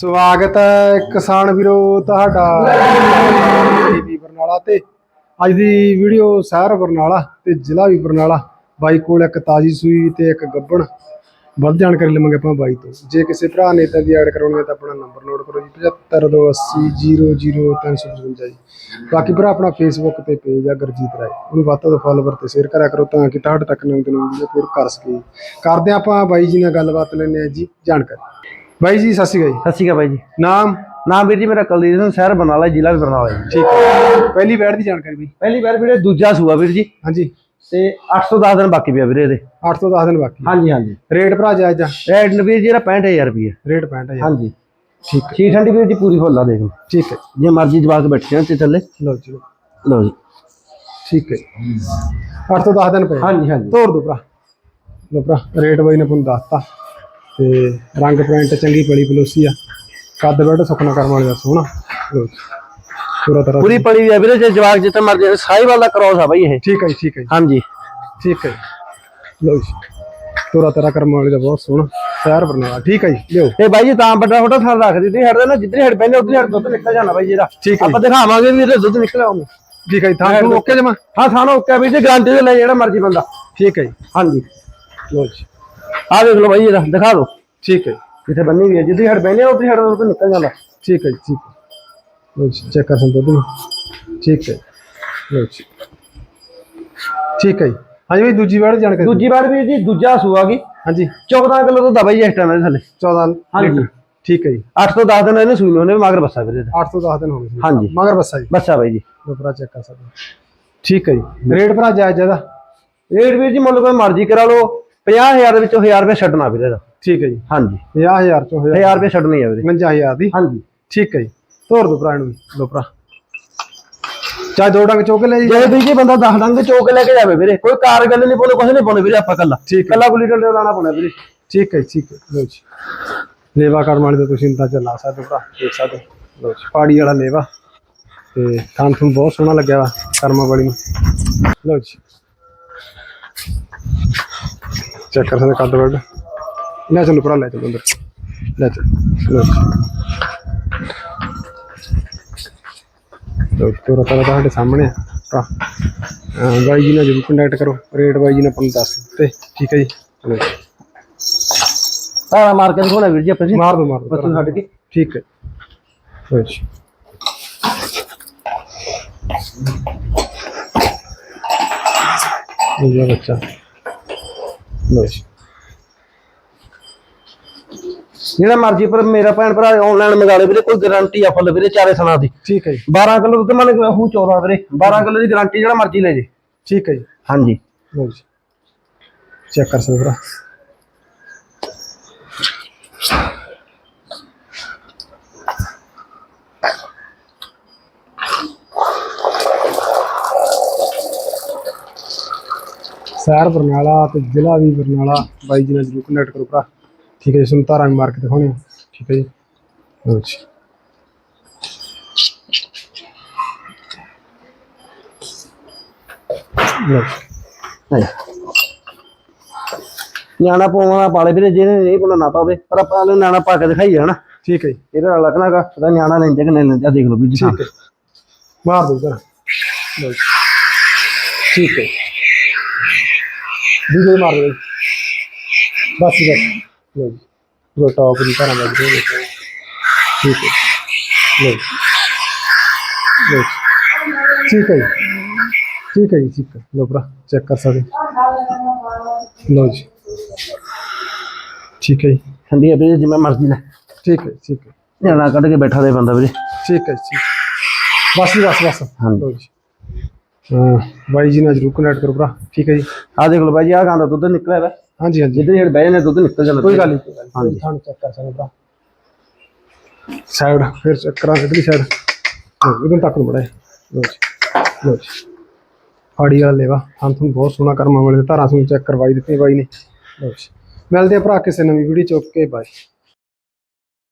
ਸਵਾਗਤ ਹੈ ਕਿਸਾਨ ਵੀਰੋ ਤੁਹਾਡਾ ਟੀਵੀ ਬਰਨਾਲਾ ਤੇ। ਅੱਜ ਦੀ ਵੀਡੀਓ ਸ਼ਹਿਰ ਬਰਨਾਲਾ ਤੇ ਜ਼ਿਲ੍ਹਾ ਵੀ ਬਰਨਾਲਾ। ਬਾਈ ਕੋਲ ਇੱਕ ਤਾਜੀ ਸੂਈ ਤੇ ਇੱਕ ਗੱਬਣ। ਵੱਧ ਜਾਣਕਾਰੀ ਲਵਾਂਗੇ ਆਪਾਂ ਬਾਈ ਤੋਂ। ਜੇ ਕਿਸੇ ਭਰਾ ਨੇ ਤਾਂ ਦੀ ਐਡ ਕਰਾਉਣੀ ਹੈ ਤਾਂ ਆਪਣਾ ਨੰਬਰ ਨੋਟ ਕਰੋ ਜੀ 7528000355 ਜੀ। ਬਾਕੀ ਭਰਾ ਆਪਣਾ ਫੇਸਬੁੱਕ ਤੇ ਪੇਜ ਆ ਗੁਰਜੀਤ ਰਾਏ। ਉਹਨੂੰ ਵੱਧ ਤੋਂ ਫਾਲੋਵਰ ਤੇ ਸ਼ੇਅਰ ਕਰਿਆ ਕਰੋ ਤਾਂ ਕਿ ਤੁਹਾਡੇ ਤੱਕ ਨਵੀਂ ਨਵੀਂ ਵੀਡੀਓ ਅਪਲੋਡ ਕਰ ਸਕੀਏ। ਕਰਦੇ ਆਪਾਂ ਬਾਈ ਜੀ ਨਾਲ ਗੱਲਬਾਤ ਲੈਂਦੇ ਆ ਜੀ ਜਾਣਕਾਰੀ। ਬਾਈ ਜੀ ਸਤਿ ਸ਼੍ਰੀ ਅਕਾਲ ਸਤਿ ਸ਼੍ਰੀ ਅਕਾਲ ਬਾਈ ਜੀ। ਜੀ ਨਾਮ? ਨਾਮ ਵੀਰ ਜੀ ਮੇਰਾ ਕੁਲਦੀਪ ਸਿੰਘ ਸ਼ਹਿਰ ਬਰਨਾਲਾ ਜ਼ਿਲ੍ਹਾ ਵੀ ਬਰਨਾਲਾ ਜੀ। ਠੀਕ ਹੈ। ਪਹਿਲੀ ਬੈਠ ਦੀ ਜਾਣਕਾਰੀ ਵੀ। ਪਹਿਲੀ ਵਾਰ ਵੀਰੇ ਦੂਜਾ ਸੂਆ ਵੀਰ ਜੀ। ਹਾਂਜੀ। ਤੇ 810 ਦਿਨ ਬਾਕੀ ਪਿਆ ਵੀਰੇ ਇਹਦੇ। 8 ਤੋਂ 10 ਦਿਨ ਬਾਕੀ। ਹਾਂਜੀ ਹਾਂਜੀ। ਰੇਟ ਭਰਾ ਜਾਇਜ਼ ਆ ਰੇਟ ਵੀਰ ਜੀ ਦਾ 65000 ਰੁਪਏ ਰੇਟ 65000 ਹਾਂਜੀ। ਠੀਕ ਛੀ ਠੰਡੀ ਵੀਰ ਜੀ ਪੂਰੀ ਫੁੱਲ ਆ ਦੇਖ ਲਓ। ਠੀਕ ਹੈ। ਜੇ ਮਰਜ਼ੀ ਜਵਾ ਕੇ ਬੈਠੇ ਜਾਣ ਤੇ ਥੱਲੇ। ਲਓ ਜੀ। ਲਓ। ਜੀ। ਠੀਕ ਹੈ। 8 ਤੋਂ 10 ਦਿਨ ਪਏ। ਹਾਂਜੀ ਹਾਂਜੀ। ਤੋੜ ਦੋ ਭਰਾ। ਲਓ ਭਰਾ ਰੇਟ ਬਾਈ ਨੇ ਤੁਹਾਨੂੰ ਦੱਸਤਾ। ਤੇ ਰੰਗ ਪ੍ਰਿੰਟ ਚੰਗੀ ਪਲੀ ਪਲੋਸੀ ਆ। ਕੱਦ ਬੈਠ ਸੁਖਣਾ ਕਰਮ ਵਾਲੇ ਦਾ ਸੋਹਣਾ। ਲਓ ਜੀ। ਪੂਰਾ ਤਰ੍ਹਾਂ ਪੂਰੀ ਪੜੀ ਵੀ ਆ ਵੀਰੇ ਜੇ ਜਵਾਕ ਜਿੱਥੇ ਮਰਜ਼ੀ ਸਾਈਵਾਲ ਦਾ ਕ੍ਰੋਸ ਆ ਬਾਈ ਇਹ। ਠੀਕ ਹੈ ਜੀ ਠੀਕ ਹੈ ਜੀ, ਹਾਂਜੀ। ਠੀਕ ਹੈ ਜੀ। ਲਓ ਜੀ। ਪੂਰਾ ਤਰ੍ਹਾਂ ਕਰਮ ਵਾਲੇ ਦਾ ਬਹੁਤ ਸੋਹਣਾ। ਸ਼ਹਿਰ ਬਰਨਾਲਾ। ਠੀਕ ਹੈ ਜੀ ਲਿਓ। ਤੇ ਬਾਈ ਜੀ ਤਾਂ ਵੱਡਾ ਛੋਟਾ ਥਾਂ ਰੱਖ ਦਿੱਤੀ ਹਟਦੇ ਨਾ ਜਿੱਧਰ ਹਟ ਪੈਂਦੇ ਉਧਰ ਹਟ ਦੁੱਧ ਨਿਕਲ ਜਾਣਾ ਬਾਈ ਜੀ ਇਹਦਾ। ਠੀਕ ਹੈ ਆਪਾਂ ਦਿਖਾਵਾਂਗੇ ਵੀ ਇਹਦੇ ਦੁੱਧ ਨਿਕਲ ਆਉਂਗੇ ਠੀਕ ਹੈ ਜੀ ਥਾਂ ਓਕੇ ਜਮਾ ਹਾਂ ਥਾਣਾ ਓਕੇ ਵੀਰ ਜੀ ਗਾਰੰਟੀ ਦੇ ਲੈ ਜਿਹੜਾ ਮਰਜ਼ੀ ਬੰਦਾ। ਠੀਕ ਹੈ ਜੀ। ਹਾਂਜੀ। ਲਓ ਜੀ। ਆ ਦੇਖ ਲਓ ਬਾਈ ਇਹਦਾ ਦਿਖਾ ਦਿਓ। ਠੀਕ ਹੈ ਜਿੱਥੇ ਬੰਨੀ ਵੀ ਹੈ ਜਿੱਦੀ ਹਟ ਬੈਨੇ ਉਧਰ ਹਟ ਦੁੱਧ ਨਿਕਲ ਜਾਂਦਾ। ਠੀਕ ਹੈ ਠੀਕ ਹੈ। ਲਓ ਜੀ ਚੈੱਕ ਕਰ ਹੋ ਤੁਸੀਂ? ਠੀਕ ਹੈ। ਲਓ ਜੀ। ਠੀਕ ਹੈ ਹਾਂਜੀ ਬਈ ਦੂਜੀ ਵਾਰ ਜਾਣਕਾਰੀ। ਦੂਜੀ ਵਾਰ ਵੀ ਜੀ ਦੂਜਾ ਸੂਆ ਗਈ। ਹਾਂਜੀ। 14 ਕਿਲੋ ਦੁੱਧ ਆ ਬਾਈ ਇਸ ਟਾਈਮ ਇਹਦੇ ਥੱਲੇ। 14 ਹਾਂਜੀ। ਠੀਕ ਹੈ ਜੀ। 8 ਤੋਂ 10 ਦਿਨ ਇਹਨੇ ਸੂਈ ਨੂੰ ਉਹਨੇ ਮਗਰ ਬੱਸਾ ਵੀਰੇ ਇਹਦਾ। 8 ਤੋਂ 10 ਦਿਨ ਹੋ ਗਏ ਹਾਂਜੀ। ਮਗਰ ਬੱਸਾ ਜੀ। ਬੱਸਾ ਬਾਈ ਜੀ। ਭਰਾ ਚੈੱਕ ਕਰ ਸਕਦੇ। ਠੀਕ ਹੈ ਜੀ। ਰੇਟ ਭਰਾ ਜਾਇਜ਼ ਜ਼ਿਆਦਾ ਰੇਟ ਵੀਰ ਜੀ ਮੁੱਲ ਕੋਈ ਮਰਜ਼ੀ ਕਰਾ ਲਓ। 50000 ਦੇ ਵਿੱਚੋਂ 1000 ਰੁਪਏ ਛੱਡਣਾ ਵੀਰੇ ਦਾ ਠੀਕ ਹੈ ਜੀ। ਹਾਂਜੀ। 50000 ਚੋਂ 1000 1000 ਰੁਪਏ ਛੱਡਣੀ ਆ ਵੀਰੇ। 50000 ਦੀ? ਹਾਂਜੀ। ਠੀਕ ਹੈ ਜੀ। ਤੋਰ ਦੋ ਭਰਾ ਨੂੰ ਲੋ ਭਰਾ। ਚਾਹੇ ਦੋ ਡੰਗ ਚੋਕ ਲੈ ਜੀ। ਜੇ ਜੀ ਬੰਦਾ 10 ਡੰਗ ਚੋਕ ਲੈ ਕੇ ਜਾਵੇ ਵੀਰੇ ਕੋਈ ਕਾਰ ਗੱਲ ਨਹੀਂ ਪਾਉਣੇ ਕੁਝ ਨਹੀਂ ਪਾਉਣੇ ਵੀਰੇ ਆਪਾਂ ਕੱਲਾ ਠੀਕ ਹੈ। ਕੱਲਾ ਗੁੱਲੀ ਡੰਡੇ ਲਾਣਾ ਪਾਉਣਾ ਵੀਰੇ। ਠੀਕ ਹੈ ਜੀ, ਠੀਕ ਹੈ। ਲੋ ਜੀ। ਲੇਵਾ ਕਰਨ ਵਾਲੇ ਤਾਂ ਤੁਸੀਂ ਅੰਦਾਜ਼ਾ ਲਾ ਸਕਦੇ ਹੋ ਭਰਾ ਦੇਖ ਸਕਦੇ ਹੋ। ਲਓ ਜੀ ਪਹਾੜੀ ਵਾਲਾ ਲੇਵਾ। ਤੇ ਥਾਂ ਤੁਹਾਨੂੰ ਬਹੁਤ ਸੋਹਣਾ ਲੱਗਿਆ ਵਾ ਕਰਮਾ ਵਾਲੀ ਨੂੰ। ਲਓ ਜੀ। ਚੈੱਕ ਕਰ ਸਕਦੇ ਕੱਦ ਵੱਡ ਲੈ ਚਲੋ ਭਰਾ ਲੈ ਚਲੋ ਅੰਦਰ। ਲੈ ਚਲੋ ਜੀ ਤੋਰਾ ਤਾਰਾ ਤੁਹਾਡੇ ਸਾਹਮਣੇ ਆ ਭਰਾ। ਬਾਈ ਜੀ ਨਾਲ ਜਰੂਰ ਕੰਟੈਕਟ ਕਰੋ ਰੇਟ ਬਾਈ ਜੀ ਨੇ ਆਪਾਂ ਨੂੰ ਦੱਸ ਦਿੱਤੇ। ਠੀਕ ਹੈ ਜੀ। ਚਲੋ ਸਾਰਾ ਮਾਰ ਕੇ ਦਿਖਾਉਣਾ ਵੀਰ ਜੀ ਆਪਾਂ ਜੀ। ਮਾਰ ਦੋ ਮਾਰ ਦੋ ਬੱਸੂ ਛੱਡ ਕੇ। ਠੀਕ ਹੈ। ਲਓ ਜੀ। ਇਹ ਬੱਚਾ। ਲਓ ਜੀ। ਜਿਹੜਾ ਮਰਜ਼ੀ ਪਰ ਮੇਰਾ ਭੈਣ ਭਰਾ ਆਨਲਾਈਨ ਮੰਗਾ ਲੇ ਵੀਰੇ ਕੋਈ ਗਾਰੰਟੀ ਆ ਫੁੱਲ ਵੀਰੇ ਚਾਰੇ ਸਣਾ ਦੀ। ਠੀਕ ਹੈ ਜੀ। 12 ਕਿਲੋ ਦੁੱਧ ਮੰਨ ਹੂੰ 14 ਵੀਰੇ 12 ਕਿਲੋ ਦੀ ਗਾਰੰਟੀ ਜਿਹੜਾ ਮਰਜ਼ੀ ਲੈ ਜੇ। ਠੀਕ ਹੈ ਜੀ। ਹਾਂਜੀ। ਲਓ ਜੀ। ਚੈੱਕ ਕਰ ਸਕਦੇ ਭਰਾ। ਸ਼ਹਿਰ ਬਰਨਾਲਾ ਤੇ ਜ਼ਿਲ੍ਹਾ ਵੀ ਬਰਨਾਲਾ। ਬਾਈ ਜੀ ਨਾਲ ਜਰੂਰ ਕੰਟੈਕਟ ਕਰੋ ਭਰਾ। ਠੀਕ ਹੈ ਜੀ ਤੁਹਾਨੂੰ ਧਾਰਾਂ ਵੀ ਮਾਰ ਕੇ ਦਿਖਾਉਣੇ ਠੀਕ ਹੈ ਜੀ। ਲਓ ਨਿਆਣਾ ਪਾਉਣਾ ਪਾਲੇ ਵੀਰੇ ਜਿਹਨੇ ਨਹੀਂ ਪਾਉਣਾ ਨਾ ਪਾਵੇ। ਪਰ ਆਪਾਂ ਨੂੰ ਨਿਆਣਾ ਪਾ ਕੇ ਦਿਖਾਈ ਜਾਣਾ ਠੀਕ ਹੈ ਜੀ। ਇਹਦਾ ਨਾਲ ਲੱਗਣਾਗਾ ਉਹਦਾ ਨਿਆਣਾ ਲੈਂਦੇ ਕਿ ਨਹੀਂ ਲੈਂਦੇ ਦੇਖ ਲਓ ਜੀ ਠੀਕ ਹੈ। ਮਾਰ ਦੋ ਜਰਾ। ਠੀਕ ਹੈ। ਦੂਜੇ ਮਾਰ ਦੋ ਬਸ ਜੀ, ਬਸ ਲਓ ਜੀ ਪੂਰਾ ਟੌਪ ਦੀ ਤਰ੍ਹਾਂ ਲੱਗ ਰਿਹਾ ਹੈ ਠੀਕ ਹੈ ਲਓ ਜੀ ਲਓ ਜੀ। ਠੀਕ ਹੈ ਜੀ ਠੀਕ ਹੈ ਜੀ ਠੀਕ ਹੈ ਲਓ ਭਰਾ ਚੈੱਕ ਕਰ ਸਕਦੇ ਹੋ। ਲਓ ਜੀ ਠੀਕ ਹੈ ਜੀ ਠੰਡੀ ਆ ਵੀਰੇ ਜਿਵੇਂ ਮਰਜ਼ੀ ਲੈ ਠੀਕ ਹੈ ਠੀਕ ਹੈ ਨਿਆਣਾ ਕੱਢ ਕੇ ਬੈਠਾ ਦੇ ਬੰਦਾ ਵੀਰੇ ਠੀਕ ਹੈ ਜੀ ਠੀਕ ਬਸ ਜੀ ਬਸ ਬਸ ਹਾਂਜੀ। ਲਓ ਜੀ ਹਾਂ ਬਾਈ ਜੀ ਨਾਲ ਜਰੂਰ ਕੰਟੈਕਟ ਕਰੋ ਭਰਾ। ਠੀਕ ਹੈ ਜੀ? ਆਹ ਦੇਖ ਲਓ ਬਾਈ ਜੀ ਆਹ ਗਾਂ ਦਾ ਦੁੱਧ ਨਿਕਲਿਆ ਵਾ। ਹਾਂਜੀ ਹਾਂਜੀ। ਜਿੱਧਰ ਜਿਹੜੇ ਬਹਿ ਜਾਂਦੇ ਦੁੱਧ ਨਿਕਲ ਜਾਂਦਾ। ਕੋਈ ਗੱਲ ਨਹੀਂ ਹਾਂਜੀ। ਤੁਹਾਨੂੰ ਚੈੱਕ ਕਰ ਸਕਦੇ ਭਰਾ। ਸਾਈਡ ਫਿਰ ਚੈੱਕ ਕਰਾਂ ਕਿਹੜੀ ਸਾਈਡ ਇਦੋਂ ਤੱਕ ਨੂੰ ਬੜਾ ਲਓ ਜੀ ਲਓ ਜੀ। ਫਾੜੀ ਵਾਲਾ ਲੇਵਾ। ਹਾਂ ਤੁਹਾਨੂੰ ਬਹੁਤ ਸੋਹਣਾ ਕਰਮਾਂ ਵਾਲੇ ਧਾਰਾਂ ਤੁਹਾਨੂੰ ਚੈੱਕ ਕਰਵਾਈ ਦਿੱਤੀ ਬਾਈ ਨੇ। ਲਓ ਜੀ। ਮਿਲਦੇ ਆ ਭਰਾ ਕਿਸੇ ਨਵੀਂ ਵੀਡੀਓ ਚੁੱਕ ਕੇ ਬਾਈ